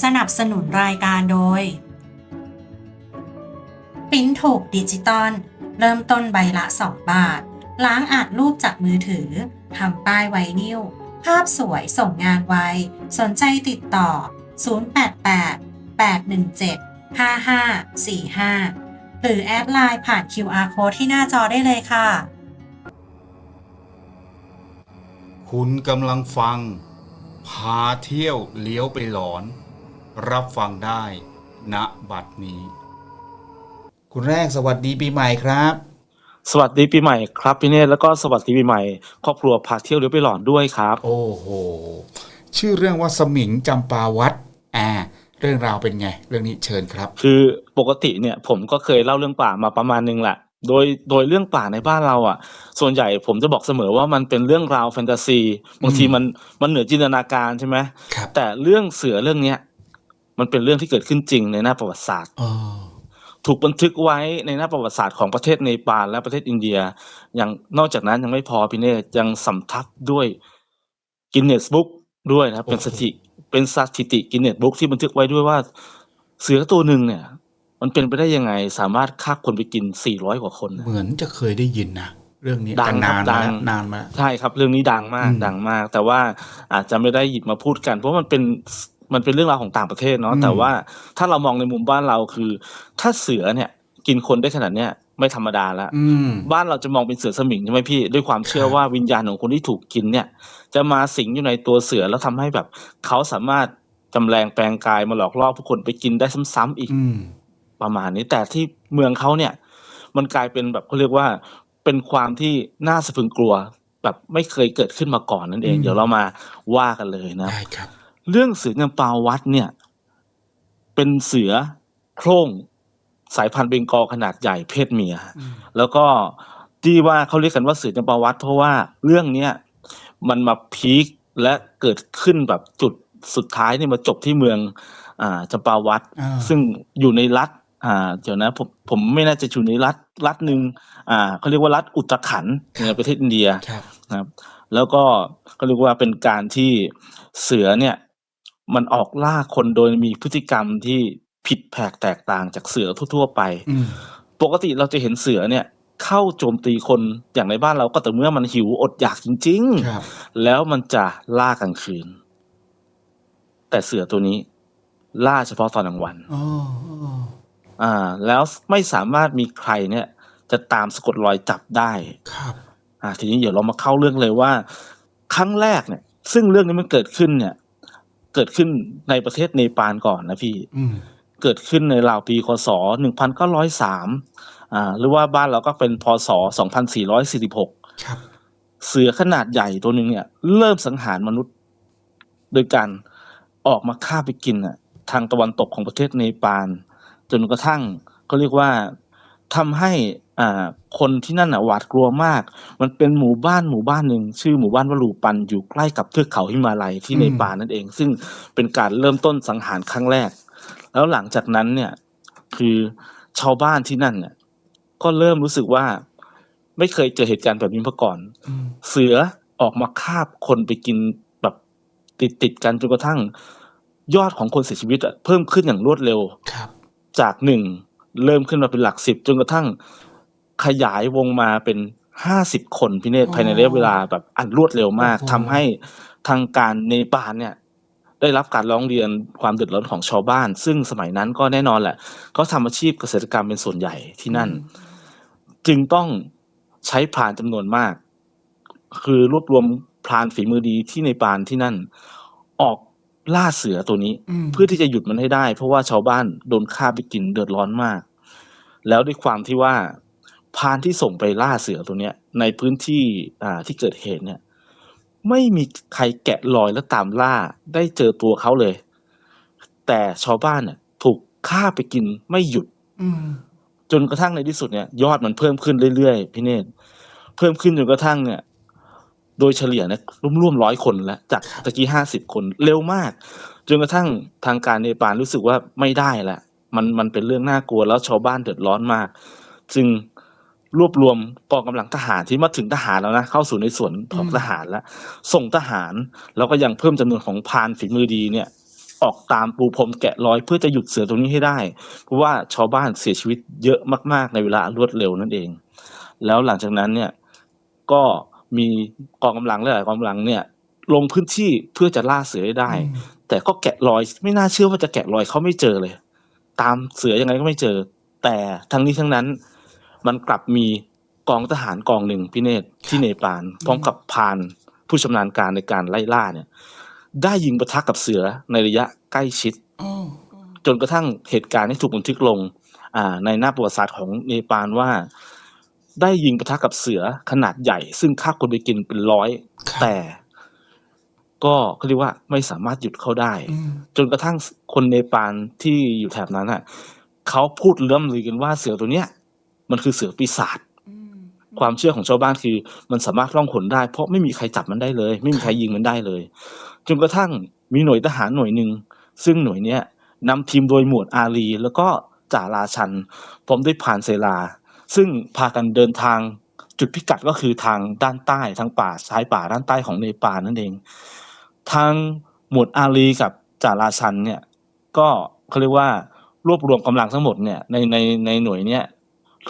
สนับสนุนรายการโดยปิ้นถูกดิจิตอลเริ่มต้นใบละ 2 บาท ล้างอาจรูปจากมือถือทำป้ายไวนิลภาพสวยส่งงานไว สนใจติดต่อ 088 817 5545 หรือแอดไลน์ผ่าน QR code ที่หน้าจอได้เลยค่ะ คุณกำลังฟัง พาเที่ยวเลี้ยวไปหลอน รับฟังได้ณบัดนี้ คุณแรกสวัสดีปีใหม่ครับ สวัสดีปีใหม่ครับพี่เนตรแล้วก็สวัสดีปีใหม่ ครอบครัวพาเที่ยวเลี้ยวไปหลอนด้วยครับ โอ้โห ชื่อเรื่องว่าสมิงจำปาวัดอ่าเรื่องราวเป็นไง เรื่องนี้เชิญครับ คือปกติเนี่ยผมก็เคยเล่าเรื่องป่ามาประมาณนึงแหละโดยโดยเรื่องป่าในบ้านเราอะ ส่วนใหญ่ผมจะบอกเสมอว่ามันเป็นเรื่องราวแฟนตาซีบางทีมันมันเหนือจินตนาการใช่ไหมครับแต่เรื่องเสือเรื่องเนี้ย มันเป็นเรื่องที่เกิดขึ้นจริงในหน้าประวัติศาสตร์อ๋อถูกบันทึกไว้ในหน้าประวัติศาสตร์ของประเทศเนปาลและประเทศอินเดีย อย่างนอกจากนั้นยังไม่พอพี่เนตยังสำทับด้วยกินเนสบุ๊กด้วยนะครับ เป็นสถิติเป็นสถิติกินเนสบุ๊กที่บันทึกไว้ด้วยว่า เสือตัวหนึ่งเนี่ย มันเป็นไปได้ยังไง สามารถฆ่าคนไปกิน400กว่าคนนะเหมือนจะเคยได้ยินนะเรื่องนี้ดังแต่นานครับมาดัแล้วงนานมาใช่ครับ เรื่องนี้ดังมากอืมดังมาก แต่ว่าอาจจะไม่ได้หยิบมาพูดกัน เพราะมันเป็น มันเป็นเรื่องราวของต่างประเทศเนาะแต่ว่าถ้าเรามองในมุมบ้านเราคือ ถ้าเสือเนี่ยกินคนได้ขนาดเนี้ยไม่ธรรมดาละอืมบ้านเราจะมองเป็นเสือสมิงใช่ไหมพี่ ด้วยความเชื่อครับว่าวิญญาณของคนที่ถูกกินเนี่ย จะมาสิงอยู่ในตัวเสือแล้วทำให้แบบเขาสามารถจำแรงแปลงกายมาหลอกล่อผู้คนไปกินได้ซ้ำๆอีกอืมประมาณนี้แต่ที่เมืองเขาเนี่ย มันกลายเป็นแบบเขาเรียกว่าเป็นความที่น่าสะพรึงกลัว แบบไม่เคยเกิดขึ้นมาก่อนนั่นเองอืมเดี๋ยวเรามาว่ากันเลยนะได้ครับ เรื่องเสือจำปาวัดเนี่ย เป็นเสือโคร่งสายพันธุ์เบงกอลขนาดใหญ่เพศเมียอืมแล้วก็ที่ว่าเขาเรียกกันว่าเสือจำปาวัดเพราะว่าเรื่องเนี้ยมันมาพีคและเกิดขึ้นแบบจุดสุดท้ายเนี่ยมาจบที่เมืองอ่าจำปาวัดอ่าซึ่งอยู่ในรัฐ อ่าเดี๋ยวนะผมผมไม่น่าจะอยู่ในรัฐรัฐหนึ่งอ่าเขาเรียกว่ารัฐอุตรขันธ์ในประเทศอินเดียครับนะครับแล้วก็ก็เรียกว่าเป็นการที่เสือเนี่ย มันออกล่าคนโดยมีพฤติกรรมที่ผิดแผกแตกต่างจากเสือทั่วๆไปอืมปกติเราจะเห็นเสือเนี่ย เข้าโจมตีคนอย่างในบ้านเราก็แต่อเมื่อมันหิวอดอยากจริงครับๆแล้วมันจะล่ากลางคืน แต่เสือตัวนี้ ล่าเฉพาะตอนกลางวันอ๋ออ๋ออ่า แล้วไม่สามารถมีใครเนี่ย จะตามสะกดรอยจับได้ครับอ่าทีนี้เดี๋ยวเรามาเข้าเรื่องเลยว่า ครั้งแรกเนี่ย ซึ่งเรื่องนี้มันเกิดขึ้นเนี่ย เกิดขึ้นในประเทศเนปาลก่อนนะพี่อืมเกิดขึ้นในราวปีคศ1903อ่าหรือว่าบ้านเราก็เป็นพศ2446ครับเสือขนาดใหญ่ตัวหนึ่งเนี่ย เริ่มสังหารมนุษย์ โดยการออกมาฆ่าไปกินน่ะ ทางตะวันตกของประเทศเนปาลจนกระทั่งเขาเรียกว่าทำให้ อ่า คนที่นั่นอะหวาดกลัวมาก มันเป็นหมู่บ้านหมู่บ้านหนึ่งชื่อหมู่บ้านวลูปันอยู่ใกล้กับเทือกเขาหิมาลัยที่อืมเนปาลนั่นเอง ซึ่งเป็นการเริ่มต้นสังหารครั้งแรก แล้วหลังจากนั้นเนี่ย คือชาวบ้านที่นั่นเนี่ย ก็เริ่มรู้สึกว่า ไม่เคยเจอเหตุการณ์แบบนี้มาก่อน อืม เสือออกมาคาบคนไปกินแบบติดติดๆกันจนกระทั่ง ยอดของคนเสียชีวิตอะเพิ่มขึ้นอย่างรวดเร็ว ครับ จากหนึ่งเริ่มขึ้นมาเป็นหลักสิบจนกระทั่ง ขยายวงมาเป็นห้าสิบคนพี่เนตรอ๋อภายในระยะเวลาแบบอันรวดเร็วมากโอ้โหทำให้ทางการเนปาลเนี่ย ได้รับการร้องเรียนความเดือดร้อนของชาวบ้าน ซึ่งสมัยนั้นก็แน่นอนแหละเขาทำอาชีพเกษตรกรรมเป็นส่วนใหญ่ที่นั่น จึงต้องใช้พรานจำนวนมาก คือรวบรวมพรานฝีมือดีที่ในปานที่นั่น ออกล่าเสือตัวนี้อืมเพื่อที่จะหยุดมันให้ได้ เพราะว่าชาวบ้านโดนฆ่าไปกินเดือดร้อนมาก แล้วด้วยความที่ว่า พรานที่ส่งไปล่าเสือตัวเนี้ย ในพื้นที่อ่าที่เกิดเหตุเนี่ย ไม่มีใครแกะรอยและตามล่าได้เจอตัวเขาเลย แต่ชาวบ้านเนี่ยถูกฆ่าไปกินไม่หยุดอืมจนกระทั่งในที่สุดเนี่ย ยอดมันเพิ่มขึ้นเรื่อยๆพี่เนตรเพิ่มขึ้นจนกระทั่งเนี่ย โดยเฉลี่ยเนี่ยร่วมๆร้อยคนแล้วจากตะกี้ห้าสิบคนเร็วมาก จนกระทั่งทางการเนปาลรู้สึกว่าไม่ได้ละมันมันเป็นเรื่องน่ากลัวแล้วชาวบ้านเดือดร้อนมาก จึง รวบรวมกองกำลังทหารที่มาถึงทหารแล้วนะเข้าสู่ในส่วนของอืมทหารแล้ว ส่งทหารแล้วก็ยังเพิ่มจำนวนของพรานฝีมือดีเนี่ย ออกตามปูพรมแกะรอยเพื่อจะหยุดเสือตัวนี้ให้ได้ เพราะว่าชาวบ้านเสียชีวิตเยอะมาก ๆ ในเวลาอันรวดเร็วนั่นเอง แล้วหลังจากนั้นเนี่ยก็มีกองกำลังหลายๆกองกำลังเนี่ย ลงพื้นที่เพื่อจะล่าเสือให้ได้อืมแต่ก็แกะรอยไม่น่าเชื่อว่าจะแกะรอยเขาไม่เจอเลย ตามเสือยังไงก็ไม่เจอ แต่ทั้งนี้ทั้งนั้น มันกลับมีกองทหารกองหนึ่งพี่เนตรที่เนปาลพร้อมกับพรานผู้ชำนาญการในการไล่ล่าเนี่ย ได้ยิงปะทะกับเสือในระยะใกล้ชิดอ๋อจนกระทั่งเหตุการณ์ที่ถูกบันทึกลง อ่า ในหน้าประวัติศาสตร์ของเนปาลว่า ได้ยิงปะทะกับเสือขนาดใหญ่ ซึ่งฆ่าคนไปกินเป็นร้อยครับแต่ก็เขาเรียกว่าไม่สามารถหยุดเขาได้อืมจนกระทั่งคนเนปาลที่อยู่แถบนั้นอะเขาพูดเลื่อมลือกันว่าเสือตัวเนี้ย มันคือเสือปีศาจอืมความเชื่อของชาวบ้านคือ มันสามารถล่องหนได้ เพราะไม่มีใครจับมันได้เลย ไม่มีใครยิงมันได้เลย จนกระทั่งมีหน่วยทหารหน่วยหนึ่งซึ่งหน่วยเนี้ยนำทีมโดยหมวดอาลีแล้วก็จ่าราชันพร้อมด้วยพรานเซลา ซึ่งพากันเดินทางจุดพิกัดก็คือทางด้านใต้ทางป่าซ้ายป่าด้านใต้ของเนปาลนั่นเอง ทางหมวดอาลีกับจ่าราชันเนี่ยก็เขาเรียกว่ารวบรวมกำลังทั้งหมดเนี่ยในในในหน่วยเนี่ย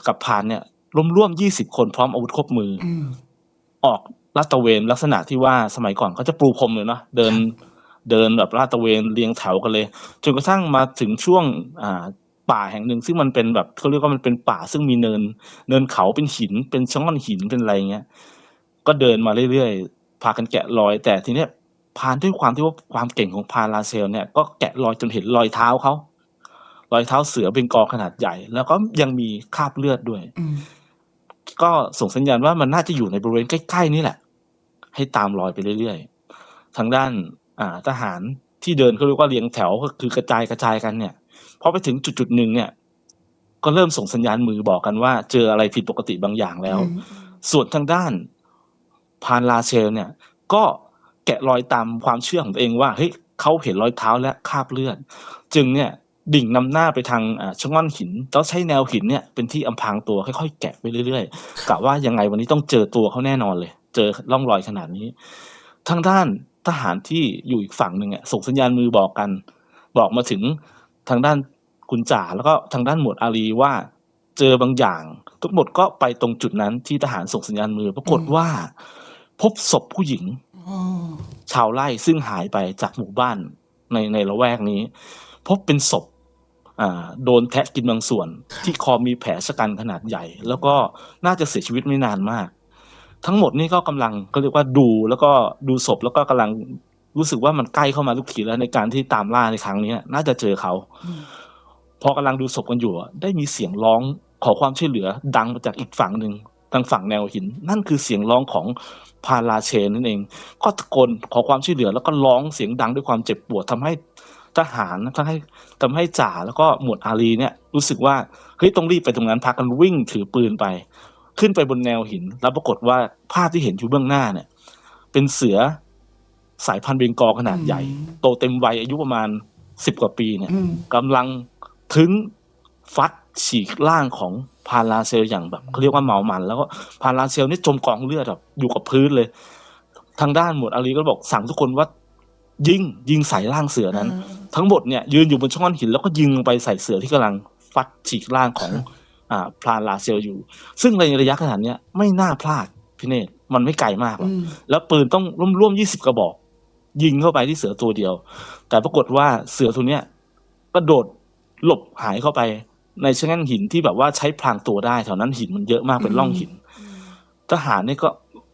กับพรานเนี่ยร่วมร่วมยี่สิบคนพร้อมอาวุธครบมือออืมออกลาดตระเวนลักษณะที่ว่าสมัยก่อนเขาจะปูพรมเลยเนาะเดินเดินแบบลาดตระเวนเรียงแถวกันเลย จนกระทั่งมาถึงช่วงอ่าป่าแห่งหนึ่ง ซึ่งมันเป็นแบบเขาเรียกว่ามันเป็นป่าซึ่งมีเนิน เนินเขาเป็นหินเป็นช่องหินเป็นอะไรเงี้ยก็เดินมาเรื่อยๆพากันแกะรอย แต่ทีเนี้ยพานด้วยความที่ว่าความเก่งของพานลาเซลเนี่ยก็แกะรอยจนเห็นรอยเท้าเขา รอยเท้าเสือเป็นกอขนาดใหญ่ แล้วก็ยังมีคราบเลือดด้วยอืมก็ส่งสัญญาณว่ามันน่าจะอยู่ในบริเวณใกล้ๆนี่แหละ ให้ตามรอยไปเรื่อยๆ ทางด้าน อ่าทหารที่เดินเขาเรียกว่าเรียงแถวก็คือกระจายกระจายกันเนี่ยพอไปถึงจุดๆหนึ่งเนี่ย ก็เริ่มส่งสัญญาณมือบอกกันว่า เจออะไรผิดปกติบางอย่างแล้วอืมส่วนทางด้านพานลาเชลเนี่ย ก็แกะรอยตามความเชื่อของตัวเองว่าเฮ้ยเขาเห็นรอยเท้าและคราบเลือด จึงเนี่ย ดิ่งนำหน้าไปทางอ่าชะง่อนหิน แล้วใช้แนวหินเนี่ยเป็นที่อำพรางตัวค่อยๆแกะไปเรื่อยๆกะว่ายังไงวันนี้ต้องเจอตัวเขาแน่นอนเลย เจอร่องรอยขนาดนี้ ทางด้านทหารที่อยู่อีกฝั่งหนึ่งอะส่งสัญญาณมือบอกกัน บอกมาถึงทางด้านคุณจ่าแล้วก็ทางด้านหมวดอาลีว่าเจอบางอย่าง ทุกหมดก็ไปตรงจุดนั้นที่ทหารส่งสัญญาณมือ ปรากฏว่า พบศพผู้หญิงอ๋อชาวไร่ซึ่งหายไปจากหมู่บ้านในในละแวกนี้ พบเป็นศพอ่า โดนแทะกินบางส่วน ที่คอมีแผลชะกันขนาดใหญ่ แล้วก็น่าจะเสียชีวิตไม่นานมาก ทั้งหมดนี่ก็กำลังก็เรียกว่าดูแล้วก็ดูศพแล้วก็กำลังรู้สึกว่ามันใกล้เข้ามาทุกทีแล้วในการที่ตามล่าในครั้งนี้น่าจะเจอเขาอืมพอกำลังดูศพกันอยู่อะได้มีเสียงร้องขอความช่วยเหลือ ดังมาจากอีกฝั่งหนึ่งทางฝั่งแนวหิน นั่นคือเสียงร้องของพาราเชนนั่นเอง ก็ตะโกนขอความช่วยเหลือ แล้วก็ร้องเสียงดังด้วยความเจ็บปวดทำให้ ทหารทำให้ทำให้จ่าแล้วก็หมวดอาลีเนี่ยรู้สึกว่าเฮ้ยต้องรีบไปตรงนั้นพากันวิ่งถือปืนไป ขึ้นไปบนแนวหิน แล้วปรากฏว่าภาพที่เห็นอยู่เบื้องหน้าเนี่ย เป็นเสือสายพันธุ์เบงกอลขนาดใหญ่ โตเต็มวัยอายุประมาณสิบกว่าปีเนี่ยอืมกำลังถึงฟัดฉีกร่างของพาราเซลอย่างแบบเขาเรียกว่าเมามัน แล้วก็พาราเซลนี่จมกองเลือดแบบอยู่กับพื้นเลย ทางด้านหมวดอาลีก็บอกสั่งทุกคนว่ายิงยิงใส่ร่างเสือนั้น ทั้งหมดเนี่ยยืนอยู่บนช่องหิน แล้วก็ยิงลงไปใส่เสือที่กำลังฟัดฉีกร่างของอ่าพลานลาเซลอยู่ ซึ่งในระยะขนาดเนี้ยไม่น่าพลาดพี่เนตรมันไม่ไกลมากหรอกอืมแล้วปืนต้องร่วมร่วมยี่สิบกระบอก ยิงเข้าไปที่เสือตัวเดียว แต่ปรากฏว่าเสือตัวเนี้ยกระโดดหลบหายเข้าไปในชะงั่นหินที่แบบว่าใช้พลางตัวได้แถวนั้นหินมันเยอะมากเป็นร่องหิน ทหารนี่ก็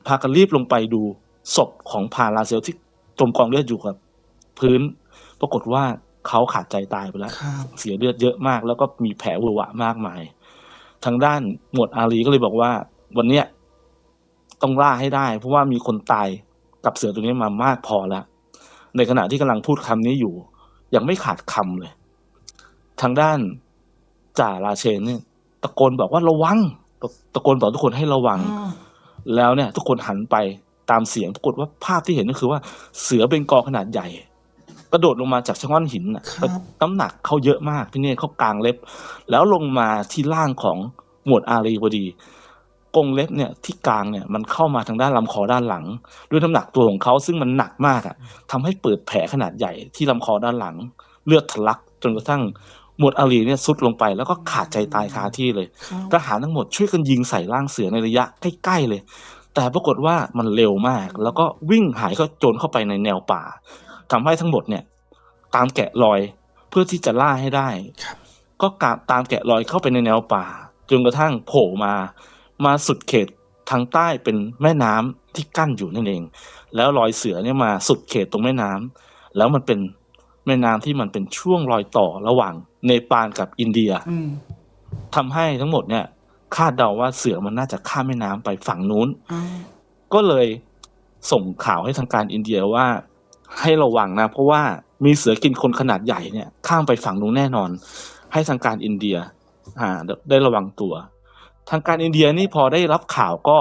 พากันรีบลงไปดูศพของพาราเซลที่จมกองเลือดอยู่กับ พื้น ปรากฏว่าเขาขาดใจตายไปแล้วครับเสียเลือดเยอะมาก แล้วก็มีแผลเวอะหวะมากมาย ทางด้านหมวดอาลีก็เลยบอกว่า วันเนี้ยต้องล่าให้ได้ เพราะว่ามีคนตายกับเสือตัวนี้มามากพอแล้ว ในขณะที่กำลังพูดคำนี้อยู่ ยังไม่ขาดคำเลย ทางด้านจ่าราเชนเนี่ยตะโกนบอกว่าระวัง ตะตะโกนบอกทุกคนให้ระวังอ๋อแล้วเนี่ย ทุกคนหันไปตามเสียงปรากฏว่าภาพที่เห็นก็คือว่าเสือเบงกอลขนาดใหญ่ กระโดดลงมาจากช่องก้อนหินน่ะครับ น้ำหนักเขาเยอะมากพี่เนตรเขากลางเล็บ แล้วลงมาที่ล่างของหมวดอารีพอดีกรงเล็บเนี่ยที่กลางเนี่ยมันเข้ามาทางด้านลำคอด้านหลัง ด้วยน้ำหนักตัวของเขาซึ่งมันหนักมากอะทำให้เปิดแผลขนาดใหญ่ที่ลำคอด้านหลัง เลือดทะลักจนกระทั่งหมวดอาลีเนี่ยสุดลงไป แล้วก็ขาดใจตายคาที่เลย ทหารทั้งหมดช่วยกันยิงใส่ร่างเสือในระยะใกล้ๆเลย แต่ปรากฏว่ามันเร็วมาก แล้วก็วิ่งหายเข้าโจรเข้าไปในแนวป่า ทำให้ทั้งหมดเนี่ย ตามแกะรอยเพื่อที่จะล่าให้ได้ครับก็กาตามแกะรอยเข้าไปในแนวป่าจนกระทั่งโผล่มา มาสุดเขตทางใต้เป็นแม่น้ำที่กั้นอยู่นั่นเอง แล้วรอยเสือเนี่ยมาสุดเขตตรงแม่น้ำแล้วมันเป็นแม่น้ำที่มันเป็นช่วงรอยต่อระหว่างเนปาลกับอินเดียอืมทำให้ทั้งหมดเนี่ย คาดเดาว่าเสือมันน่าจะข้ามแม่น้ำไปฝั่งนู้นอ่าก็เลยส่งข่าวให้ทางการอินเดียว่า ให้ระวังนะ เพราะว่ามีเสือกินคนขนาดใหญ่เนี่ย ข้ามไปฝั่งนู้นแน่นอน ให้ทางการอินเดียอ่าได้ระวังตัว ทางการอินเดียนี่พอได้รับข่าวก็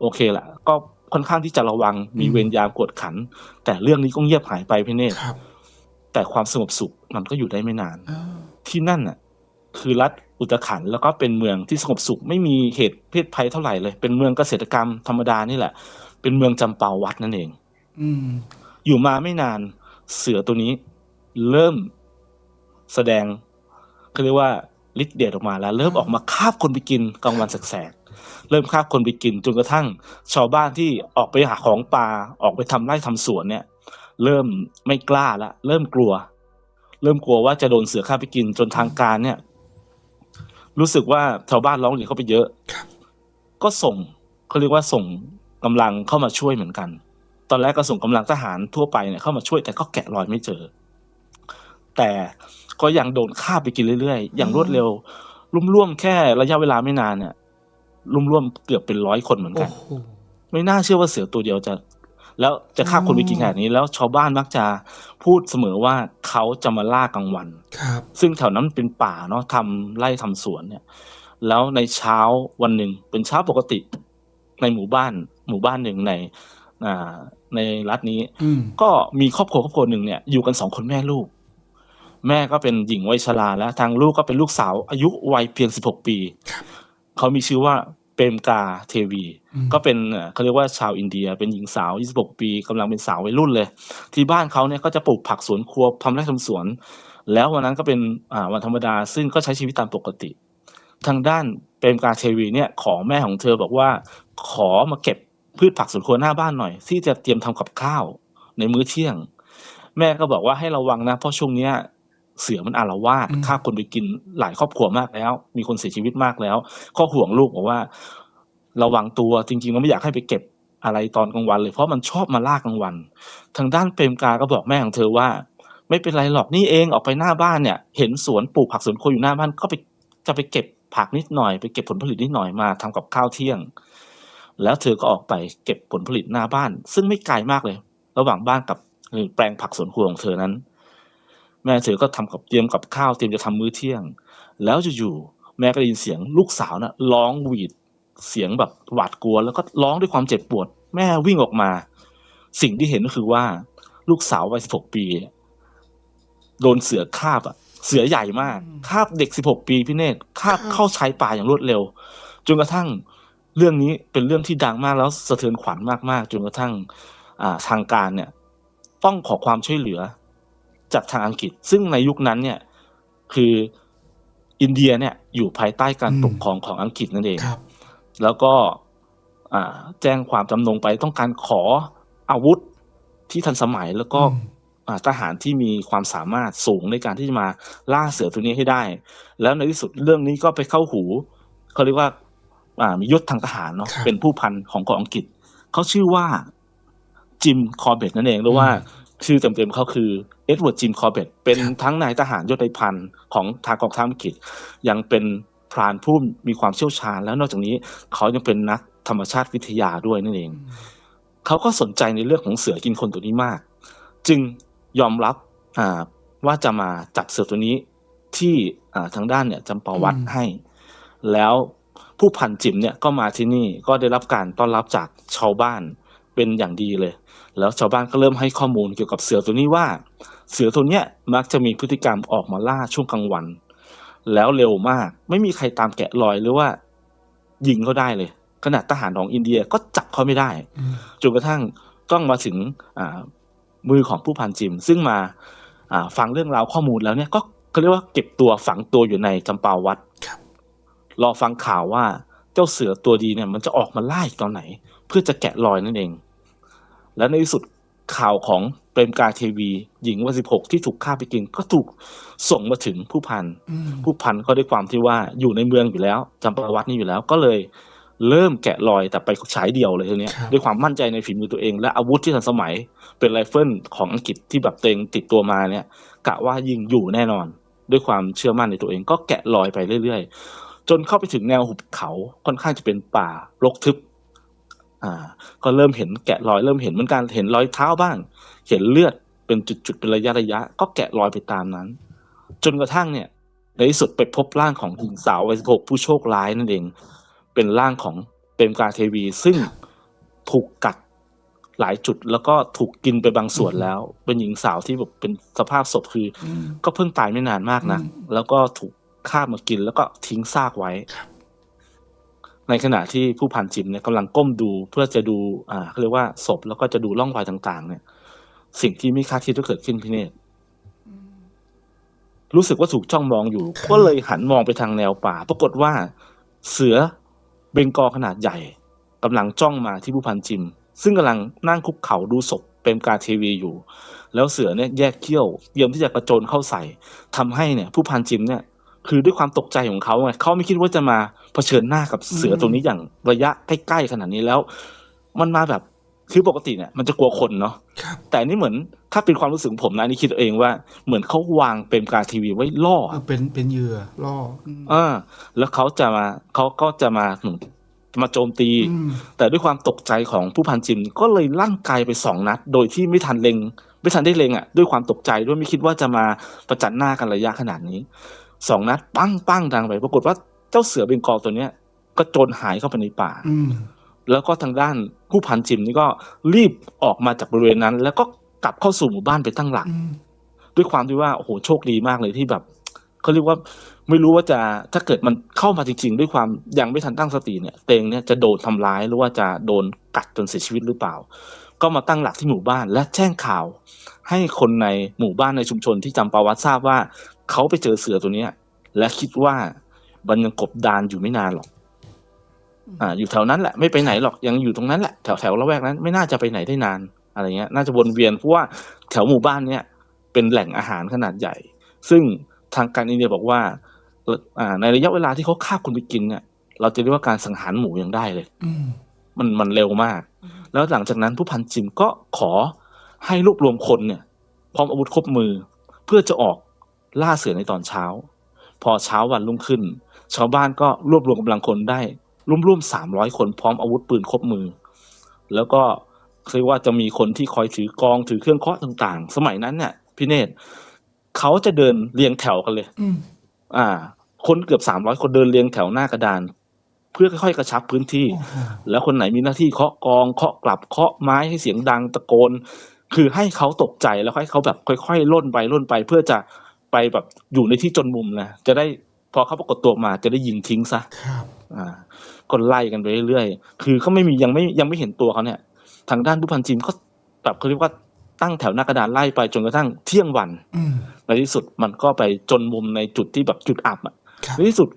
โอเคแหละก็ค่อนข้างที่จะระวังมีเวรยามกวดขัน แต่เรื่องนี้ก็เงียบหายไปพี่เนตรครับแต่ความสงบสุขมันก็อยู่ได้ไม่นานอ่าที่นั่นน่ะ คือรัฐอุตขันธ์แล้วก็เป็นเมืองที่สงบสุขไม่มีเหตุเพศภัยเท่าไหร่เลย เป็นเมืองเกษตรกรรมธรรมดานี่แหละ เป็นเมืองจำปาวัดนั่นเอง อืม อยู่มาไม่นานเสือตัวนี้ เริ่มแสดงเขาเรียกว่าฤทธิ์เดชออกมาแล้ว เริ่มออกมาคาบคนไปกินกลางวันแสกๆเริ่มคาบคนไปกินจนกระทั่ง ชาวบ้านที่ออกไปหาของป่าออกไปทำไร่ทำสวนเนี่ย เริ่มไม่กล้าละเริ่มกลัว เริ่มกลัวว่าจะโดนเสือฆ่าไปกินจนทางการเนี่ย รู้สึกว่าชาวบ้านร้องเรียนเข้าไปเยอะครับก็ส่งเขาเรียกว่าส่งกำลังเข้ามาช่วยเหมือนกัน ตอนแรกก็ส่งกำลังทหารทั่วไปเนี่ยเข้ามาช่วยแต่ก็แกะรอยไม่เจอ แต่ก็ยังโดนฆ่าไปกินเรื่อยๆ อย่างรวดเร็วร่วมๆแค่ระยะเวลาไม่นานเนี่ยร่วมๆเกือบเป็นร้อยคนเหมือนโอ้กันโหไม่น่าเชื่อว่าเสือตัวเดียวจะ แล้วจะฆ่าคนไปกินขนาดนี้ แล้วชาวบ้านมักจะพูดเสมอว่าเขาจะมาล่ากลางวันครับ ซึ่งแถวนั้นเป็นป่าเนาะทำไร่ทำสวนเนี่ย แล้วในเช้าวันหนึ่งเป็นเช้าปกติในหมู่บ้านหมู่บ้านหนึ่งในอ่า ในรัฐนี้อืมก็มีครอบครัวครอบครัวหนึ่งเนี่ยอยู่กันสองคนแม่ลูก แม่ก็เป็นหญิงวัยชราแล้ว ทางลูกก็เป็นลูกสาว อายุวัยเพียงสิบหกปีครับเขามีชื่อว่าเปรมกาเทวีอืมก็เป็นเอ่อเขาเรียกว่าชาวอินเดีย เป็นหญิงสาว 26 ปีกำลังเป็นสาววัยรุ่นเลย ที่บ้านเขาเนี่ยก็จะปลูกผักสวนครัวทำไร่ทำสวน แล้ววันนั้นก็เป็นอ่าวันธรรมดา ซึ่งก็ใช้ชีวิตตามปกติ ทางด้านเปรมกาเทวีเนี่ยขอแม่ของเธอบอกว่า ขอมาเก็บ พืชผักสวนครัวหน้าบ้านหน่อย ที่จะเตรียมทำกับข้าวในมื้อเที่ยง แม่ก็บอกว่าให้ระวังนะ เพราะช่วงเนี้ย เสือมันอารวาสอืมฆ่าคนไปกินหลายครอบครัวมากแล้ว มีคนเสียชีวิตมากแล้วก็ห่วงลูกบอกว่า ระวังตัวจริงๆเราไม่อยากให้ไปเก็บอะไรตอนกลางวันเลยเพราะมันชอบมาล่ากลางวัน ทางด้านเปรมกาก็บอกแม่ของเธอว่า ไม่เป็นไรหรอกนี่เองออกไปหน้าบ้านเนี่ย เห็นสวนปลูกผักสวนครัวอยู่หน้าบ้านก็ไปจะไปเก็บผักนิดหน่อยไปเก็บผลผลิตนิดหน่อยมาทำกับข้าวเที่ยง แล้วเธอก็ออกไปเก็บผลผลิตหน้าบ้าน ซึ่งไม่ไกลมากเลย ระหว่างบ้านกับเอ่อแปลงผักสวนครัวของเธอนั้น แม่เธอก็ทำกับเตรียมกับข้าวเตรียมจะทำมื้อเที่ยง แล้วอยู่ๆแม่ก็ได้ยินเสียงลูกสาวน่ะร้องหวีดเสียงแบบหวาดกลัว แล้วก็ร้องด้วยความเจ็บปวด แม่วิ่งออกมา สิ่งที่เห็นก็คือว่า ลูกสาววัยสิบหกปีโดนเสือคาบอะ เสือใหญ่มากคาบเด็กสิบหกปีพี่เนตรคาบเข้าชายป่าอย่างรวดเร็วจนกระทั่ง เรื่องนี้เป็นเรื่องที่ดังมากแล้วสะเทือนขวัญมากๆจนกระทั่งอ่าทางการเนี่ยต้องขอความช่วยเหลือจากทางอังกฤษ ซึ่งในยุคนั้นเนี่ยคืออินเดียเนี่ยอยู่ภายใต้การอืมปกครองของอังกฤษนั่นเองครับแล้วก็อ่าแจ้งความจำนงไปต้องการขออาวุธที่ทันสมัยแล้วก็อืมอ่าทหารที่มีความสามารถสูงในการที่จะมาล่าเสือตัวนี้ให้ได้ แล้วในที่สุดเรื่องนี้ก็ไปเข้าหูเขาเรียกว่าอ่า มียศทางทหารเนาะครับเป็นผู้พันของกองอังกฤษเขาชื่อว่าจิมคอร์เบตนั่นเองหรือว่าชื่อเต็มๆเขาคือเอ็ดเวิร์ดจิมคอร์เบตเป็นครับทั้งนายทหารยศในพันของทางกองทัพอังกฤษ ยังเป็นพรานผู้มีความเชี่ยวชาญ แล้วนอกจากนี้เขายังเป็นนักธรรมชาติวิทยาด้วยนั่นเอง เขาก็สนใจในเรื่องของเสือกินคนตัวนี้มาก จึงยอมรับอ่าว่าจะมาจับเสือตัวนี้ที่อ่าทางด้านเนี่ยจำปาวัดอืมให้ แล้ว ผู้พันจิมเนี่ยก็มาที่นี่ก็ได้รับการต้อนรับจากชาวบ้านเป็นอย่างดีเลย แล้วชาวบ้านก็เริ่มให้ข้อมูลเกี่ยวกับเสือตัวนี้ว่า เสือตัวเนี้ยมักจะมีพฤติกรรมออกมาล่าช่วงกลางวัน แล้วเร็วมากไม่มีใครตามแกะรอยหรือว่า ยิงก็ได้เลยขนาดทหารของอินเดียก็จับเขาไม่ได้จนกระทั่งต้องมาถึงมือของผู้พันจิม ซึ่งมาฟังเรื่องราวข้อมูลแล้วเนี่ยก็เขาเรียกว่าเก็บตัวฝังตัวอยู่ในจำปาวัด รับรอฟังข่าวว่าเจ้าเสือตัวดีเนี่ยมันจะออกมาล่าอีกตอนไหน เพื่อจะแกะรอยนั่นเอง และในที่สุดข่าวของเปรมกาเทวีหญิงวัยสิบหกที่ถูกฆ่าไปกินก็ถูกส่งมาถึงผู้พันอืมผู้พันก็ด้วยความที่ว่าอยู่ในเมืองอยู่แล้วจำปาวัดนี่อยู่แล้วก็เลยเริ่มแกะรอยแต่ไปฉายเดียวเลยทีเนี้ยครับด้วยความมั่นใจในฝีมือตัวเอง และอาวุธที่ทันสมัยเป็นไรเฟิลของอังกฤษที่แบบเต็งติดตัวมาเนี่ยกะว่ายิงอยู่แน่นอน ด้วยความเชื่อมั่นในตัวเองก็แกะรอยไปเรื่อยๆ จนเข้าไปถึงแนวหุบเขาค่อนข้างจะเป็นป่ารกทึบ อ่า ก็เริ่มเห็นแกะรอยเริ่มเห็นเหมือนกันเห็นรอยเท้าบ้าง เห็นเลือดเป็นจุดๆเป็นระยะระยะ ก็แกะรอยไปตามนั้น จนกระทั่งเนี่ย ในที่สุดไปพบร่างของหญิงสาววัยสิบหกผู้โชคร้ายนั่นเอง เป็นร่างของเปรมกาเทวี ซึ่งถูกกัดหลายจุดแล้วก็ถูกกินไปบางส่วนแล้ว เป็นหญิงสาวที่แบบเป็นสภาพศพคืออืมก็เพิ่งตายไม่นานมากนะอืมแล้วก็ถูก ฆ่ามากินแล้วก็ทิ้งซากไว้ครับในขณะที่ผู้พันจิมเนี่ยกำลังก้มดูเพื่อจะดู อ่าเขาเรียกว่าศพแล้วก็จะดูร่องรอยต่าง ๆ เนี่ย สิ่งที่ไม่คาดคิดก็เกิดขึ้นพี่เนตรรู้สึกว่าถูกจ้องมองอยู่ครับก็เลยหันมองไปทางแนวป่า ปรากฏว่าเสือเบงกอลขนาดใหญ่กำลังจ้องมาที่ผู้พันจิม ซึ่งกำลังนั่งคุกเข่าดูศพเป็นกาเทวีอยู่ แล้วเสือเนี่ยแยกเขี้ยวเตรียมที่จะกระโจนเข้าใส่ทำให้เนี่ย ผู้พันจิมเนี่ย คือด้วยความตกใจของเขาไงเขาไม่คิดว่าจะมาเผชิญหน้ากับเสืออืมตัวนี้อย่างระยะใกล้ๆขนาดนี้แล้ว มันมาแบบคือปกติเนี่ยมันจะกลัวคนเนาะครับแต่อันนี่เหมือนถ้าเป็นความรู้สึกของผมนะอันนี่คิดเอาเองว่าเหมือนเขาวางเป็นการทีวีไว้ล่อเออเป็นเป็นเหยื่อล่ออืมเออแล้วเขาจะมาเขาก็จะมาหนุนมาโจมตีอืมแต่ด้วยความตกใจของผู้พันจิมก็เลยลั่นไกลไปสองนัด โดยที่ไม่ทันเล็ง ไม่ทันได้เล็งอะ ด้วยความตกใจด้วยไม่คิดว่าจะมาประจันหน้ากันระยะขนาดนี้ สองนัดปั้งปั้งดังไป ปรากฏว่าเจ้าเสือเบงกอลตัวเนี้ย ก็โจรหายเข้าไปในป่าอืมแล้วก็ทางด้านผู้พันจิมนี่ก็รีบออกมาจากบริเวณนั้น แล้วก็กลับเข้าสู่หมู่บ้านไปตั้งหลักอืมด้วยความที่ว่าโอ้โหโชคดีมากเลยที่แบบเขาเรียกว่าไม่รู้ว่าจะถ้าเกิดมันเข้ามาจริง ๆ ด้วยความยังไม่ทันตั้งสติเนี่ยเตงเนี่ยจะโดนทำร้ายหรือว่าจะโดนกัดจนเสียชีวิตหรือเปล่า ก็มาตั้งหลักที่หมู่บ้านและแจ้งข่าว ให้คนในหมู่บ้านในชุมชนที่จำปาวัดทราบว่า เขาไปเจอเสือตัวเนี้ย และคิดว่ามันยังกบดานอยู่ไม่นานหรอก อ่า อยู่แถวนั้นแหละไม่ไปไหนหรอกยังอยู่ตรงนั้นแหละแถวแถวละแวกนั้น ไม่น่าจะไปไหนได้นานอะไรเงี้ย น่าจะวนเวียนเพราะว่าแถวหมู่บ้านเนี่ยเป็นแหล่งอาหารขนาดใหญ่ ซึ่งทางการอินเดียบอกว่าเอ่ออ่า ในระยะเวลาที่เขาฆ่าคนไปกินเนี่ยเราจะเรียกว่าการสังหารหมูยังได้เลยอืมมันมันเร็วมาก แล้วหลังจากนั้นผู้พันจิมก็ขอให้รวบรวมคนเนี่ย พร้อมอาวุธครบมือ เพื่อจะออก ล่าเสือในตอนเช้า พอเช้าวันรุ่งขึ้น ชาวบ้านก็รวบรวมกำลังคนได้ร่วมๆสามร้อยคนพร้อมอาวุธปืนครบมือ แล้วก็เรียกว่าจะมีคนที่คอยถือกองถือเครื่องเคราะห์ต่างๆ สมัยนั้นเนี่ยพี่เนตรเขาจะเดินเรียงแถวกันเลยอืมอ่า คนเกือบสามร้อยคนเดินเรียงแถวหน้ากระดาน เพื่อค่อยๆกระชับพื้นที่โอ้โหแล้วคนไหนมีหน้าที่เคาะกองเคาะกลับเคาะไม้ให้เสียงดังตะโกน คือให้เขาตกใจแล้วให้เขาแบบค่อยๆล่นไปล่นไปเพื่อจะ ไปแบบอยู่ในที่จนมุมนะจะได้พอเขาปรากฏตัวมาจะได้ยิงทิ้งซะครับอ่าก็ไล่กันไปเรื่อยๆคือเขาไม่มียังไม่ยังไม่เห็นตัวเขาเนี่ย ทางด้านผู้พันจีนก็แบบเขาเรียกว่าตั้งแถวหน้ากระดานไล่ไปจนกระทั่งเที่ยงวันอืมในที่สุดมันก็ไปจนมุมในจุดที่แบบจุดอับอะครับในที่สุด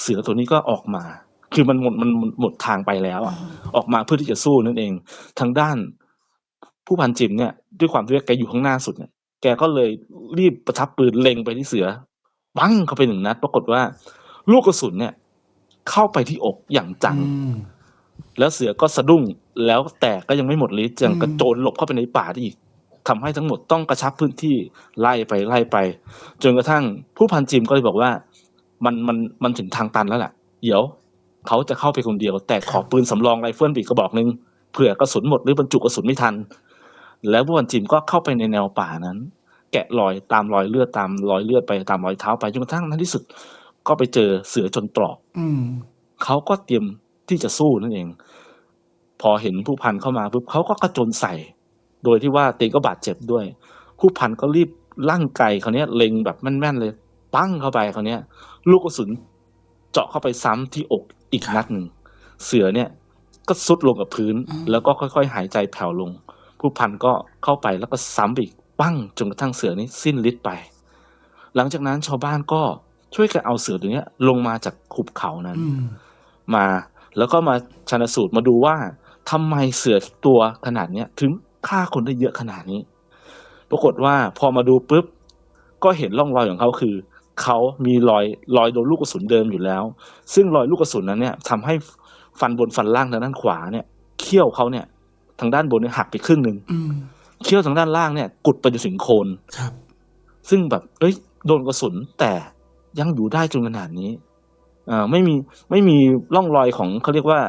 เสือตัวนี้ก็ออกมา คือมันหมดมันมันหมดทางไปแล้วอะ ออกมาเพื่อที่จะสู้นั่นเอง ทางด้านผู้พันจิมเนี่ย ด้วยความที่ว่าแกอยู่ข้างหน้าสุดเนี่ย แกก็เลยรีบประทับปืนเล็งไปที่เสือปังเข้าไปหนึ่งนัด ปรากฏว่า ลูกกระสุนเนี่ย เข้าไปที่อกอย่างจังอืมแล้วเสือก็สะดุ้งแล้วแต่ก็ยังไม่หมดฤทธิ์ยังอืมกระโจนหลบเข้าไปในป่าได้อีกทำให้ทั้งหมดต้องกระชับพื้นที่ไล่ไปไล่ไป จนกระทั่งผู้พันจิมก็เลยบอกว่า มันมันมันถึงทางตันแล้วแหละเดี๋ยวเขาจะเข้าไปคนเดียว แต่ขอปืนสำรองไรเฟิลปีกกระบอกหนึ่งเผื่อกระสุนหมดหรือบรรจุกระสุนไม่ทัน แล้วผู้พันจิมก็เข้าไปในแนวป่านั้น แกะรอยตามรอยเลือดตามรอยเลือดไปตามรอยเท้าไปจนกระทั่งในที่สุด ก็ไปเจอเสือจนตรอกอืมเขาก็เตรียมที่จะสู้นั่นเอง พอเห็นผู้พันเข้ามาปุ๊บเขาก็กระโจนใส่ โดยที่ว่าเตงก็บาดเจ็บด้วย ผู้พันก็รีบลั่นไกเขาวเนี้ยเล็งแบบแม่นๆเลย ปั้งเข้าไปเขาวเนี้ย ลูกกระสุนเจาะเข้าไปซ้ำที่อกอีกนัดหนึ่งเสือเนี่ย ก็ซุดลงกับพื้นอืมแล้วก็ค่อยๆ หายใจแผ่วลง ผู้พันก็เข้าไปแล้วก็ซ้ำไปอีกปั้งจนกระทั่งเสือนี้สิ้นฤทธิ์ไป หลังจากนั้นชาวบ้านก็ช่วยกันเอาเสือตัวเนี้ยลงมาจากขุบเขานั้นอืมมาแล้วก็มาชันสูตรมาดูว่าทำไมเสือตัวขนาดเนี้ยถึงฆ่าคนได้เยอะขนาดนี้ ปรากฏว่าพอมาดูปุ๊บ ก็เห็นร่องรอยของเขาคือ เขามีรอยรอยโดนลูกกระสุนเดิมอยู่แล้ว ซึ่งรอยลูกกระสุนนั้นเนี่ยทำให้ฟันบนฟันล่างทางด้านขวาเนี่ยเขี้ยวเขาเนี่ย ทางด้านบนเนี่ยหักไปครึ่งหนึ่งอืมเขี้ยวทางด้านล่างเนี่ย กุดไปจนถึงโคนครับ ซึ่งแบบ เอ้ย โดนกระสุนแต่ยังอยู่ได้จนขนาดนี้อ่าไม่มีไม่มีร่องรอยของเขาเรียกว่า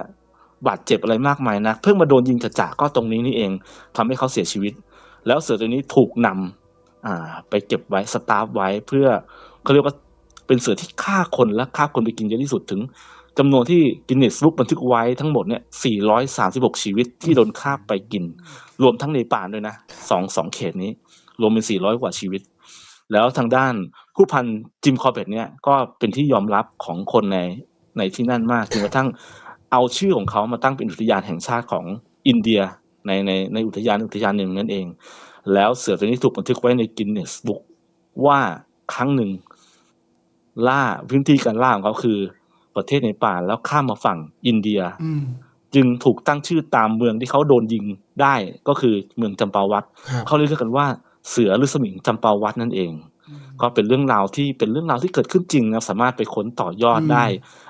บาดเจ็บอะไรมากมายนะเพิ่งมาโดนยิงจ่าๆก็ตรงนี้นี่เองทำให้เขาเสียชีวิต แล้วเสือตัวนี้ถูกนำอ่า ไปเก็บไว้สตาฟไว้เพื่อเขาเรียกว่าเป็นเสือที่ฆ่าคนและฆ่าคนไปกินเยอะที่สุดถึง จำนวนที่กินเนสบุ๊กบันทึกไว้ทั้งหมดเนี่ย 436 ชีวิตที่โดนฆ่าไปกิน รวมทั้งในป่านด้วยนะสองสองเขตนี้ รวมเป็น 400 กว่าชีวิต แล้วทางด้านผู้พันจิมคอร์เบตเนี่ยก็เป็นที่ยอมรับของคนในในที่นั่นมากจนกระทั่งเอาชื่อของเขามาตั้งเป็นอุทยานแห่งชาติของอินเดียในในในอุทยานอุทยานหนึ่งนั่นเอง แล้วเสือตัวนี้ถูกบันทึกไว้ในกินเนสบุ๊กว่าครั้งหนึ่งล่าพื้นที่การล่าของเขาคือ ประเทศในป่าแล้วข้ามมาฝั่งอินเดียอืมจึงถูกตั้งชื่อตามเมืองที่เขาโดนยิงได้ก็คือเมืองจำปาวัดครับเขาเลยเรียกกันว่าเสือหรือสมิงจำปาวัดนั่นเอง ก็เป็นเรื่องราวที่เป็นเรื่องราวที่เกิดขึ้นจริงนะสามารถไปค้นต่อยอดอืมได้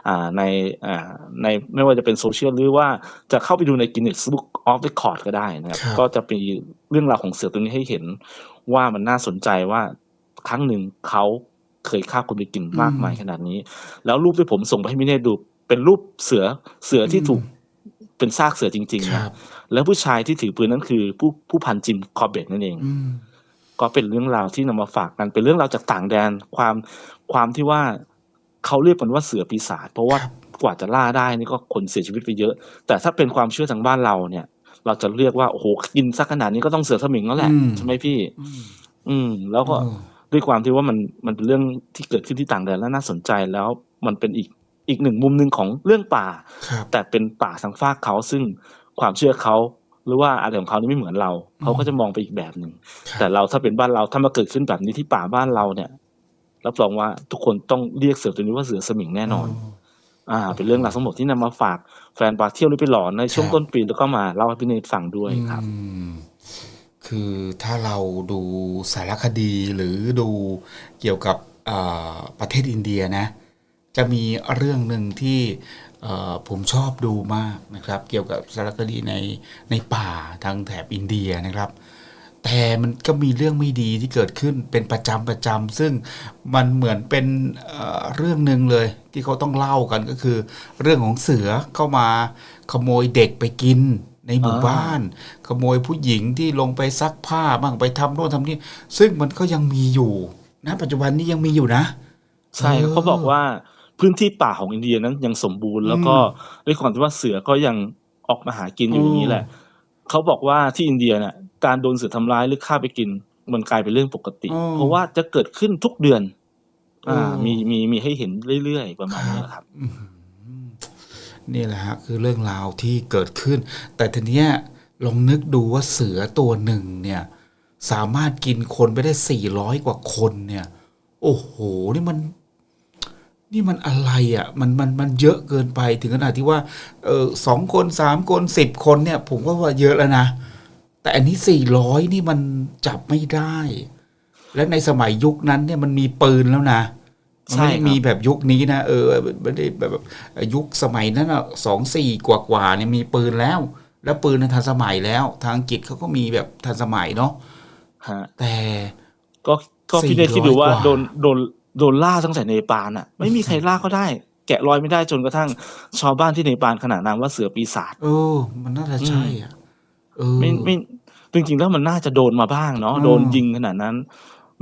อ่าในอ่าในไม่ว่าจะเป็นโซเชียลหรือว่าจะเข้าไปดูใน Guinness Book of Record ก็ได้นะครับครับก็จะมีเรื่องราวของเสือตัวนี้ให้เห็นว่ามันน่าสนใจว่าครั้งหนึ่งเขา เคยฆ่าคนไปกินมากมายขนาดนี้ แล้วรูปที่ผมส่งไปให้มิเน่ดู เป็นรูปเสือเสือที่ถูกเป็นซากเสือจริงๆคนะรับแล้วผู้ชายที่ถือปืนนั้นคือ ผู้ผู้พันจิมคอร์เบตนั่นเองอืมก็เป็นเรื่องราวที่นำมาฝากกันเป็นเรื่องราวจากต่างแดนความความที่ว่าเขาเรียกกันว่าเสือปีศาจเพราะว่าครับกว่าจะล่าได้นี่ก็คนเสียชีวิตไปเยอะ แต่ถ้าเป็นความเชื่อทางบ้านเราเนี่ย เราจะเรียกว่าโอ้โหกินสักขนาดนี้ก็ต้องเสือสมิงแล้วแหละอืมใช่ไหมพี่ อืมอืมแล้วก็เออ ด้วยความที่ว่ามันมันเป็นเรื่องที่เกิดขึ้นที่ต่างแดนและน่าสนใจแล้วมันเป็นอีกอีกหนึ่งมุมหนึ่งของเรื่องป่าครับแต่เป็นป่าทางฝากเขาซึ่งความเชื่อเขาหรือว่าอะไรของเขานี่ไม่เหมือนเรา เขาก็จะมองไปอีกแบบหนึ่งครับแต่เราถ้าเป็นบ้านเราถ้ามาเกิดขึ้นแบบนี้ที่ป่าบ้านเราเนี่ยรับรองว่าทุกคนต้องเรียกเสือตัวนี้ว่าเสือสมิงแน่นอน อ่า เป็นเรื่องราวทั้งหมดที่นำมาฝากแฟนปลาเที่ยวหรือไปหลอนในช่วงครับต้นปีแล้วก็มาเล่าให้พี่เนทฟังด้วยครับอืม คือถ้าเราดูสารคดีหรือดูเกี่ยวกับประเทศอินเดียนะจะมีเรื่องหนึ่งที่ผมชอบดูมากนะครับ เกี่ยวกับสารคดีในในป่าทางแถบอินเดียนะครับ แต่มันก็มีเรื่องไม่ดีที่เกิดขึ้นเป็นประจำประจำซึ่งมันเหมือนเป็นเเรื่องหนึ่งเลยที่เขาต้องเล่ากันก็คือ เรื่องของเสือเข้ามาขโมยเด็กไปกิน ในหมู่อ่าบ้าน ขโมยผู้หญิงที่ลงไปซักผ้าบ้างไปทำโน่นทำนี่ซึ่งมันก็ยังมีอยู่นะปัจจุบันนี้ยังมีอยู่นะ ใช่เออเขาบอกว่าพื้นที่ป่าของอินเดียนั้นยังสมบูรณ์ แล้วก็อืด้วยความที่ว่าเสือก็ยังออกมาหากินอยู่อย่างนี้แหละเขาบอกว่าที่อินเดียเนี่ยการโดนเสือทำร้ายหรือฆ่าไปกิน มันกลายเป็นเรื่องปกติอ๋อเพราะว่าจะเกิดขึ้นทุกเดือน อ่าเออมีมีมีให้เห็นเรื่อยๆประมาณนี้ครับอื้อหือ นี่แหละฮะคือเรื่องราวที่เกิดขึ้น แต่ทีเนี้ยลองนึกดูว่าเสือตัวหนึ่งเนี่ยสามารถกินคนไปได้สี่ร้อยกว่าคนเนี่ย โอ้โห นี่มัน นี่มันอะไรอะ่ะ มัน มัน มันเยอะเกินไป ถึงขนาดที่ว่า เออสองคนสามคนสิบคนเนี่ย ผมก็ว่าเยอะแล้วนะ แต่อันนี้สี่ร้อยนี่มันจับไม่ได้ และในสมัยยุคนั้นเนี่ยมันมีปืนแล้วนะ มันไม่ได้ใช่ครับมีแบบยุคนี้นะเออไม่ได้แบบแบบยุคสมัยนั้นอะสองสี่กว่ากว่าๆเนี่ยมีปืนแล้ว แล้วปืนนั้นทันสมัยแล้ว ทางอังกฤษเขาก็มีแบบทันสมัยเนาะฮะแต่ก็ก็พี่เนท400คิดดูว่ากว่าโดนโดนโดนล่าตั้งแต่เนปาลอะ ไม่มีใครล่าเขาได้ แกะรอยไม่ได้จนกระทั่งชาวบ้านที่เนปาลขนานนามว่าเสือปีศาจเออ มันน่าจะใช่อะเออไม่ไม่จริงๆแล้วมันน่าจะโดนมาบ้างเนาะอืมโดนยิงขนาดนั้น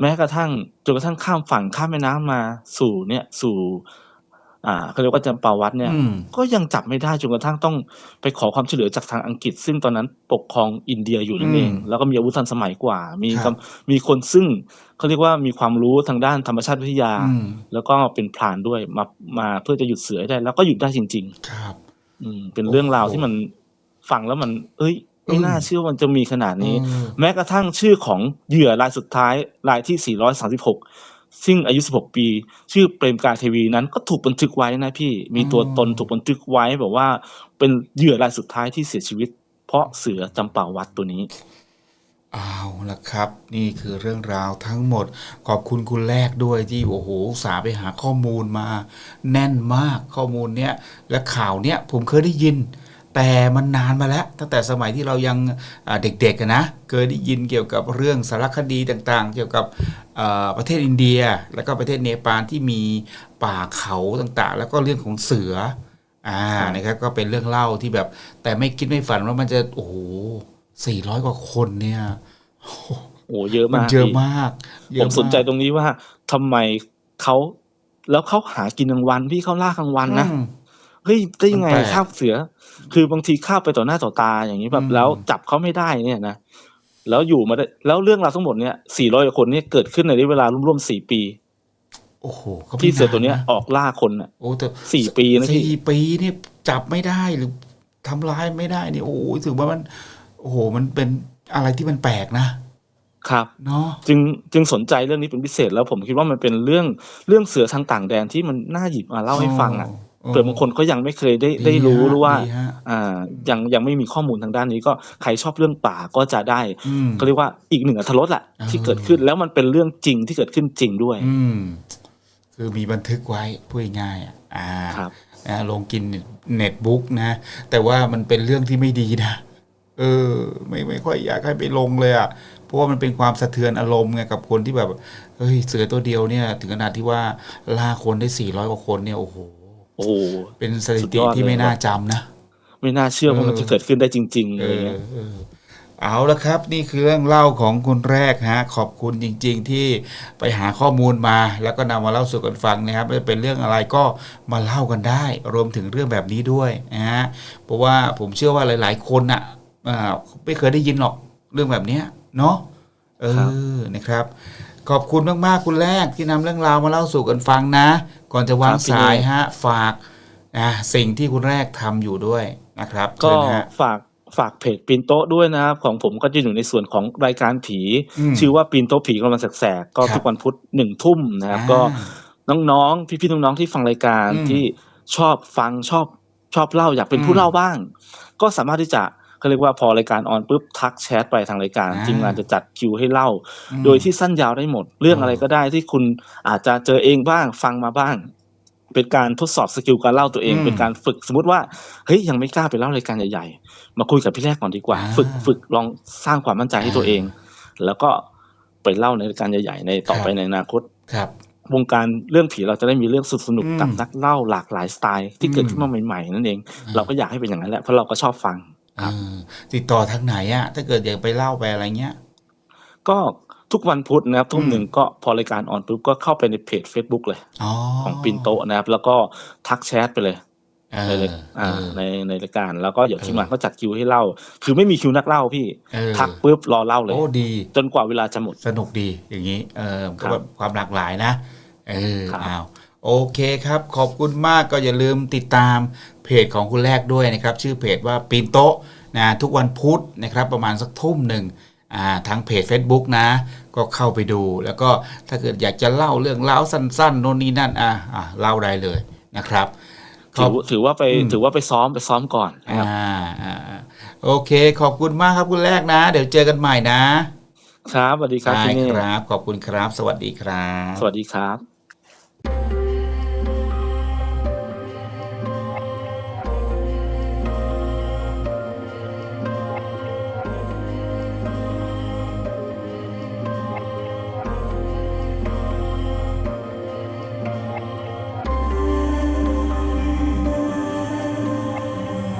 แม้กระทั่งจนกระทั่งข้ามฝั่งข้ามแม่น้ำมาสู่เนี่ยสู่ อ่าเขาเรียกว่าจำปาวัดเนี่ยอืมก็ยังจับไม่ได้จนกระทั่งต้องไปขอความช่วยเหลือจากทางอังกฤษ ซึ่งตอนนั้นปกครองอินเดียอยู่นั่นเองอืมแล้วก็มีอาวุธทันสมัยกว่า มีครับกำมีคนซึ่งเขาเรียกว่ามีความรู้ทางด้านธรรมชาติวิทยาอืมแล้วก็เป็นพรานด้วยมามาเพื่อจะหยุดเสือให้ได้ แล้วก็หยุดได้จริงครับๆอืมเป็นเรื่องราวโอ้โหที่มันฟังแล้วมัน เอ้ย ไม่อืมน่าเชื่อว่ามันจะมีขนาดนี้เออแม้กระทั่งชื่อของเหยื่อรายสุดท้ายรายที่ 436 ซึ่งอายุ 16 ปี ชื่อเปรมกาเทวีนั้นก็ถูกบันทึกไว้นะพี่ มีตัวตนถูกบันทึกไว้แบบว่า เป็นเหยื่อรายสุดท้ายที่เสียชีวิต เพราะเสือจำป่าวัดตัวนี้เอาละครับ นี่คือเรื่องราวทั้งหมด ขอบคุณคุณแรกด้วยที่โอ้โหอุตสาห์ไปหาข้อมูลมา แน่นมากข้อมูลเนี้ยและข่าวเนี้ยผมเคยได้ยิน แต่มันนานมาแล้ว ตั้งแต่สมัยที่เรายังอ่าเด็กๆอะนะเคยได้ยินเกี่ยวกับเรื่องสารคดีต่างๆ เกี่ยวกับเอ่อประเทศอินเดีย แล้วก็ประเทศเนปาลที่มีป่าเขาต่างๆ แล้วก็เรื่องของเสืออ่าครับนะครับก็เป็นเรื่องเล่าที่แบบ แต่ไม่คิดไม่ฝันว่ามันจะโอ้โหสี่ร้อยกว่าคนเนี่ยโอ้เยอะมันมากเยอะพี่มากเยผอะมสนใจากตรงนี้ว่าทำไมเขาแล้วเขาหากินกลางวันพี่เขาล่ากลางวันนะอืม เฮ้ยได้ยังไงมันแปลกข้าบเสือ คือบางทีข้าบไปต่อหน้าต่อตาอย่างนี้แบอืบมแล้วจับเขาไม่ได้เนี่ยนะแล้วอยู่มาได้แล้วเรื่องราวทั้งหมดเนี่ยสี่ร้อยคนเนี่ยเกิดขึ้นในระยะเวลาร่วมๆสี่ปี โอ้โหขาไม่ที่เสือตัวเนี้ยาะออกล่าคนน่ะ โอ้แต่สี่ปีนะพี่ สี่ปีนี่จับไม่ได้หรือทำร้ายไม่ได้นี่โอ้โหถือว่ามัน โอ้โห มันเป็นอะไรที่มันแปลกนะครับ เนาะ จึงจึงสนใจเรื่องนี้เป็นพิเศษแล้วผมคิดว่ามันเป็นเรื่องเรื่องเสือทางต่างแดนที่มันน่าหยิบมาเล่าให้ฟังอะโอ้ เผื่อบางคนเขายังไม่เคยได้ดีได้รู้ฮะหรือว่าดีฮะอ่ายังยังไม่มีข้อมูลทางด้านนี้ก็ใครชอบเรื่องป่าก็จะได้อืมก็เรียกว่าอีกหนึ่งอรรถรสแหละเออที่เกิดขึ้นแล้วมันเป็นเรื่องจริงที่เกิดขึ้นจริงด้วย อืมคือมีบันทึกไว้พูดง่ายๆอะอ่าครับนะลงกินเน็ตบุ๊กนะ แต่ว่ามันเป็นเรื่องที่ไม่ดีนะเออ ไม่ไม่ค่อยอยากให้ไปลงเลยอะ่ะเพราะว่ามันเป็นความสะเทือนอารมณ์ไงกับคนที่แบบเฮ้ยเสือตัวเดียวเนี่ย ถึงขนาดที่ว่าล่าคนได้สี่ร้อยกว่าคนเนี่ยโอ้โหโอ้โหเป็นสถิสุดติยอดที่เลยไม่น่าจำนะ ไม่น่าเชื่อว่ามันเออจะเกิดขึ้นได้จริงๆเอเลยอเนี่ยเออเอาละครับ นี่คือเรื่องเล่าของคนแรกฮะขอบคุณจริง ๆ ที่ไปหาข้อมูลมา แล้วก็นำมาเล่าสู่กันฟังนะครับไม่ว่าจะเป็นเรื่องอะไรก็มาเล่ากันได้ รวมถึงเรื่องแบบนี้ด้วยนะฮะเพราะว่าผมเชื่อว่าหลาย ๆ คนอะอ่าไม่เคยได้ยินหรอกเรื่องแบบเนี้ยเนาะเอครับอนะครับ ขอบคุณมากๆคุณแรกที่นำเรื่องราวมาเล่าสู่กันฟังนะ ก่อนจะวางสายฮะ ฝากนะสิ่งที่คุณแรกทำอยู่ด้วยนะครับ ก็เชิญฮะฝากฝากเพจปีนโต๊ะด้วยนะครับ ของผมก็จะอยู่ในส่วนของรายการผีอืมชื่อว่าปีนโต๊ะผีกำลังแสกๆก็ครับทุกวันพุธหนึ่งทุ่มนะครับ ก็น้องๆพี่ๆน้องๆที่ฟังรายการอืมที่ชอบฟังชอบชอบเล่าอยากเป็นอืมผู้เล่าบ้าง ก็สามารถที่จะ เขาเรียกว่าพอรายการออนปุ๊บทักแชทไปทางรายการอ่าทีมงานจะจัดคิวให้เล่าอืมโดยที่สั้นยาวได้หมด เรื่องอ๋อออะไรก็ได้ที่คุณอาจจะเจอเองบ้างฟังมาบ้าง เป็นการทดสอบสกิลการเล่าตัวเองอืมเป็นการฝึกสมมติว่าเฮ้ยยังไม่กล้าไปเล่ารายการใหญ่ๆ มาคุยกับพี่แรกก่อนดีกว่าอ่าฝึกฝึกลองสร้างความมั่นใจให้ตัวเอง แล้วก็ไปเล่าในรายการใหญ่ ๆ ในต่อไปครับในอนาคตครับวงการเรื่องผีเราจะได้มีเรื่องสนุกอืมๆกับนักเล่าหลากหลายสไตล์ที่อืมเกิดขึ้นมาใหม่ๆนั่นเองอ่าเราก็อยากให้เป็นอย่างนั้นแหละเพราะเราก็ชอบฟังเออ ติดต่อทางไหนอะถ้าเกิดอยากไปเล่าไปอะไรเงี้ย ก็ทุกวันพุธนะครับทุ่มอืมหนึ่งก็พอรายการออนปุ๊บก็เข้าไปในเพจ Facebook เลยอ๋อของปินโตะนะครับ แล้วก็ทักแชทไปเลยเอในอรายอ่าเออในในรายการแล้วก็เดี๋ยวเออทีมงานก็จัดคิวให้เล่า คือไม่มีคิวนักเล่าพี่เออทักปุ๊บรอเล่าเลยโอ้ดี จนกว่าเวลาจะหมดสนุกดีอย่างนี้ เออก็ครับแบบความหลากหลายนะ เออครับอ้าว โอเคครับ ขอบคุณมากก็อย่าลืมติดตามเพจของคุณแรกด้วยนะครับ ชื่อเพจว่าปีนโต๊ะนะทุกวันพุธนะครับประมาณสักทุ่มหนึ่งอ่าทางเพจ Facebook นะ ก็เข้าไปดู แล้วก็ถ้าเกิดอยากจะเล่าเรื่องเล่าวสั้นๆโน่นนี่นั่นอะอะเล่าได้เลยนะครับขถืออบถือว่าไปอืมถือว่าไปซ้อมไปซ้อมก่อนนะครับอ่าอ่าอ่าโอเค ขอบคุณมากครับคุณแรกนะ เดี๋ยวเจอกันใหม่นะ ครับสวัสดีครับได้พี่เน่ครับ ขอบคุณครับ สวัสดีครับ สวัสดีครับ